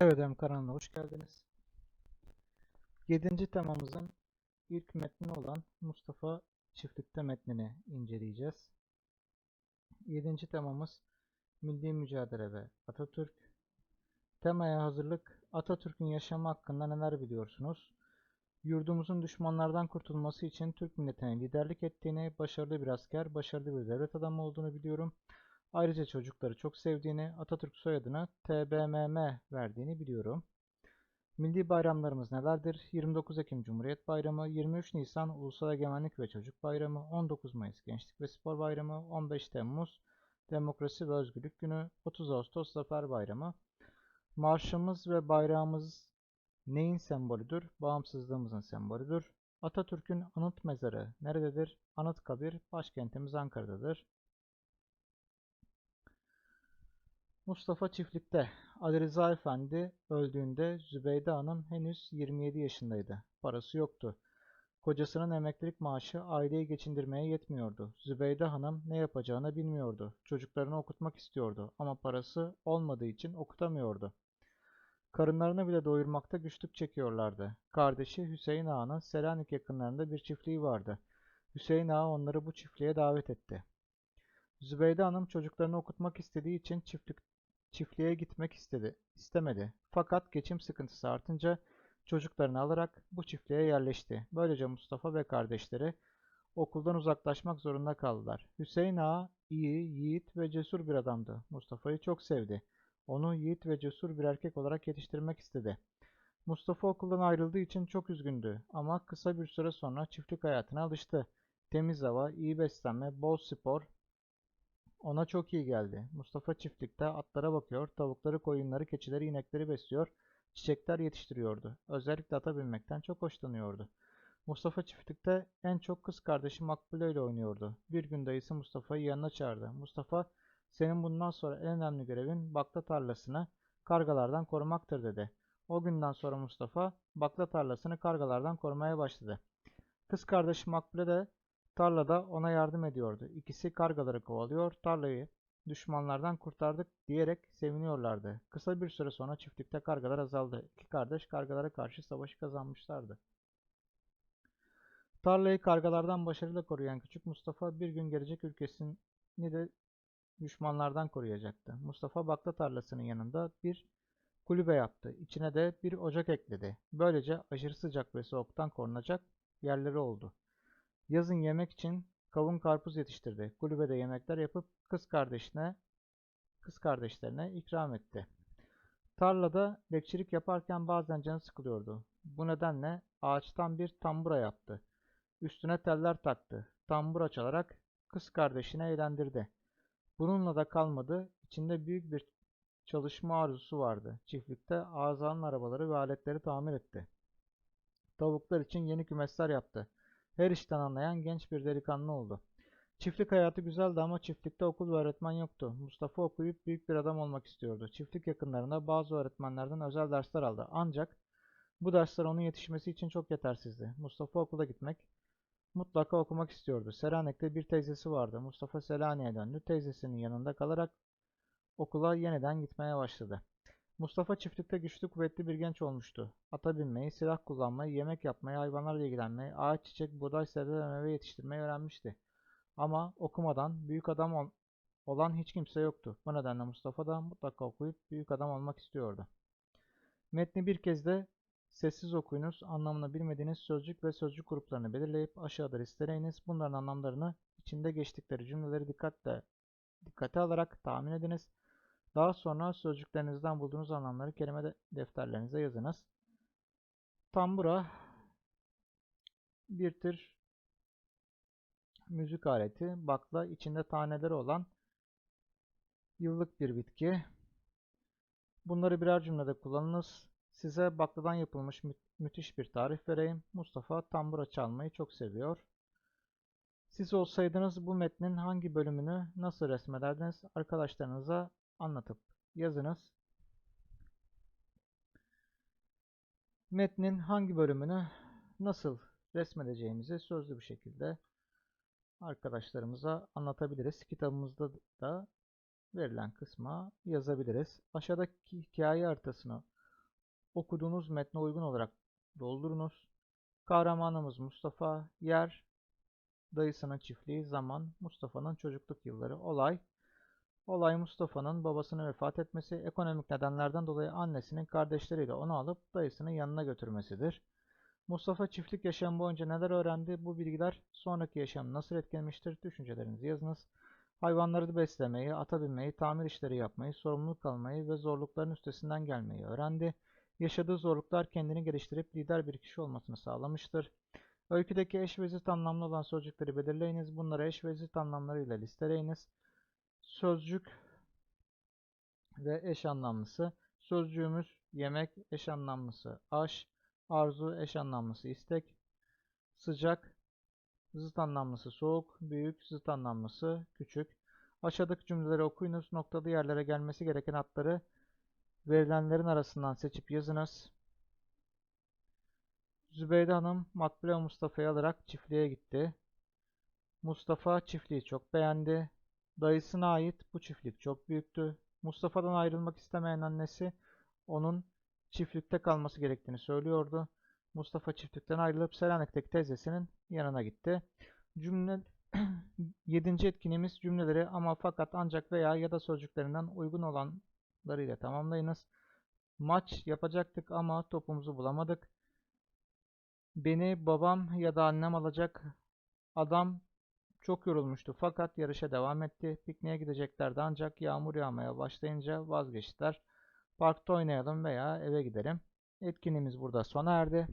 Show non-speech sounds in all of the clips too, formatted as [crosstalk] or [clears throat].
Evet Em kanalına hoş geldiniz. 7. temamızın ilk metni olan Mustafa Çiftlik'te metnini inceleyeceğiz. 7. temamız Milli Mücadele ve Atatürk. Temaya hazırlık Atatürk'ün yaşamı hakkında neler biliyorsunuz? Yurdumuzun düşmanlardan kurtulması için Türk milletine liderlik ettiğini, başarılı bir asker, başarılı bir devlet adamı olduğunu biliyorum. Ayrıca çocukları çok sevdiğini, Atatürk soyadını TBMM verdiğini biliyorum. Milli bayramlarımız nelerdir? 29 Ekim Cumhuriyet Bayramı, 23 Nisan Ulusal Egemenlik ve Çocuk Bayramı, 19 Mayıs Gençlik ve Spor Bayramı, 15 Temmuz Demokrasi ve Özgürlük Günü, 30 Ağustos Zafer Bayramı. Marşımız ve bayrağımız neyin sembolüdür? Bağımsızlığımızın sembolüdür. Atatürk'ün anıt mezarı nerededir? Anıtkabir başkentimiz Ankara'dadır. Mustafa çiftlikte. Ali Rıza Efendi öldüğünde Zübeyde Hanım henüz 27 yaşındaydı. Parası yoktu. Kocasının emeklilik maaşı aileyi geçindirmeye yetmiyordu. Zübeyde Hanım ne yapacağını bilmiyordu. Çocuklarını okutmak istiyordu ama parası olmadığı için okutamıyordu. Karınlarını bile doyurmakta güçlük çekiyorlardı. Kardeşi Hüseyin Ağa'nın Selanik yakınlarında bir çiftliği vardı. Hüseyin Ağa onları bu çiftliğe davet etti. Zübeyde Hanım çocuklarını okutmak istediği için çiftlik, çiftliğe gitmek istedi, istemedi. Fakat geçim sıkıntısı artınca çocuklarını alarak bu çiftliğe yerleşti. Böylece Mustafa ve kardeşleri okuldan uzaklaşmak zorunda kaldılar. Hüseyin Ağa iyi, yiğit ve cesur bir adamdı. Mustafa'yı çok sevdi. Onu yiğit ve cesur bir erkek olarak yetiştirmek istedi. Mustafa okuldan ayrıldığı için çok üzgündü ama kısa bir süre sonra çiftlik hayatına alıştı. Temiz hava, iyi beslenme, bol spor ona çok iyi geldi. Mustafa çiftlikte atlara bakıyor, tavukları, koyunları, keçileri, inekleri besliyor, çiçekler yetiştiriyordu. Özellikle ata binmekten çok hoşlanıyordu. Mustafa çiftlikte en çok kız kardeşi Makbule ile oynuyordu. Bir gün dayısı Mustafa'yı yanına çağırdı. Mustafa, senin bundan sonra en önemli görevin bakla tarlasını kargalardan korumaktır dedi. O günden sonra Mustafa bakla tarlasını kargalardan korumaya başladı. Kız kardeşi Makbule de tarlada ona yardım ediyordu. İkisi kargaları kovalıyor, tarlayı düşmanlardan kurtardık diyerek seviniyorlardı. Kısa bir süre sonra çiftlikte kargalar azaldı. İki kardeş kargalara karşı savaşı kazanmışlardı. Tarlayı kargalardan başarıyla koruyan küçük Mustafa bir gün gelecek ülkesini de düşmanlardan koruyacaktı. Mustafa bakla tarlasının yanında bir kulübe yaptı. İçine de bir ocak ekledi. Böylece aşırı sıcak ve soğuktan korunacak yerleri oldu. Yazın yemek için kavun karpuz yetiştirdi. Kulübede yemekler yapıp kız kardeşine kız kardeşlerine ikram etti. Tarlada bekçilik yaparken bazen canı sıkılıyordu. Bu nedenle ağaçtan bir tambura yaptı. Üstüne teller taktı. Tambura çalarak kız kardeşini eğlendirdi. Bununla da kalmadı. İçinde büyük bir çalışma arzusu vardı. Çiftlikte ağızların arabaları ve aletleri tamir etti. Tavuklar için yeni kümesler yaptı. Her işten anlayan genç bir delikanlı oldu. Çiftlik hayatı güzeldi ama çiftlikte okul ve öğretmen yoktu. Mustafa okuyup büyük bir adam olmak istiyordu. Çiftlik yakınlarında bazı öğretmenlerden özel dersler aldı. Ancak bu dersler onun yetişmesi için çok yetersizdi. Mustafa okula gitmek, mutlaka okumak istiyordu. Selanik'te bir teyzesi vardı. Mustafa Selanik'e döndü. Teyzesinin yanında kalarak okula yeniden gitmeye başladı. Mustafa çiftlikte güçlü kuvvetli bir genç olmuştu. Ata binmeyi, silah kullanmayı, yemek yapmayı, hayvanlarla ilgilenmeyi, ağaç, çiçek, buğday, sebze ve meyve yetiştirmeyi öğrenmişti. Ama okumadan büyük adam ol olan hiç kimse yoktu. Bu nedenle Mustafa da mutlaka okuyup büyük adam olmak istiyordu. Metni bir kez de sessiz okuyunuz, anlamını bilmediğiniz sözcük ve sözcük gruplarını belirleyip aşağıda listeleyiniz. Bunların anlamlarını içinde geçtikleri cümleleri dikkatle dikkate alarak tahmin ediniz. Daha sonra sözcüklerinizden bulduğunuz anlamları kelime de defterlerinize yazınız. Tambura bir tür müzik aleti. Bakla içinde taneleri olan yıllık bir bitki. Bunları birer cümlede kullanınız. Size bakladan yapılmış mü müthiş bir tarif vereyim. Mustafa tambura çalmayı çok seviyor. Siz olsaydınız bu metnin hangi bölümünü nasıl resmederdiniz? Arkadaşlarınıza anlatıp yazınız. Metnin hangi bölümünü nasıl resmedeceğimizi sözlü bir şekilde arkadaşlarımıza anlatabiliriz. Kitabımızda da verilen kısma yazabiliriz. Aşağıdaki hikaye haritasını okuduğunuz metne uygun olarak doldurunuz. Kahramanımız Mustafa, yer, dayısının çiftliği, zaman, Mustafa'nın çocukluk yılları, olay, olay Mustafa'nın babasının vefat etmesi, ekonomik nedenlerden dolayı annesinin kardeşleriyle onu alıp dayısının yanına götürmesidir. Mustafa çiftlik yaşamı boyunca neler öğrendi? Bu bilgiler sonraki yaşamını nasıl etkilemiştir? Düşüncelerinizi yazınız. Hayvanları beslemeyi, ata binmeyi, tamir işleri yapmayı, sorumluluk almayı ve zorlukların üstesinden gelmeyi öğrendi. Yaşadığı zorluklar kendini geliştirip lider bir kişi olmasını sağlamıştır. Öyküdeki eş ve zıt anlamlı olan sözcükleri belirleyiniz. Bunları eş ve zıt anlamlarıyla listeleyiniz. Sözcük ve eş anlamlısı. Sözcüğümüz yemek, eş anlamlısı aş, arzu, eş anlamlısı istek, sıcak, zıt anlamlısı soğuk, büyük, zıt anlamlısı küçük. Aşağıdaki cümleleri okuyunuz. Noktalı yerlere gelmesi gereken adları verilenlerin arasından seçip yazınız. Zübeyde Hanım Makbule Mustafa'yı alarak çiftliğe gitti. Mustafa çiftliği çok beğendi. Dayısına ait bu çiftlik çok büyüktü. Mustafa'dan ayrılmak istemeyen annesi onun çiftlikte kalması gerektiğini söylüyordu. Mustafa çiftlikten ayrılıp Selanik'teki teyzesinin yanına gitti. Cümle [clears throat] Yedinci etkinliğimiz cümleleri ama fakat ancak veya ya da sözcüklerinden uygun olanlarıyla tamamlayınız. Maç yapacaktık ama topumuzu bulamadık. Beni babam ya da annem alacak. Adam çok yorulmuştu fakat yarışa devam etti. Pikniğe gideceklerdi ancak yağmur yağmaya başlayınca vazgeçtiler. Parkta oynayalım veya eve gidelim. Etkinliğimiz burada sona erdi.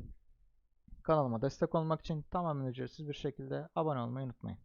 Kanalıma destek olmak için tamamen ücretsiz bir şekilde abone olmayı unutmayın.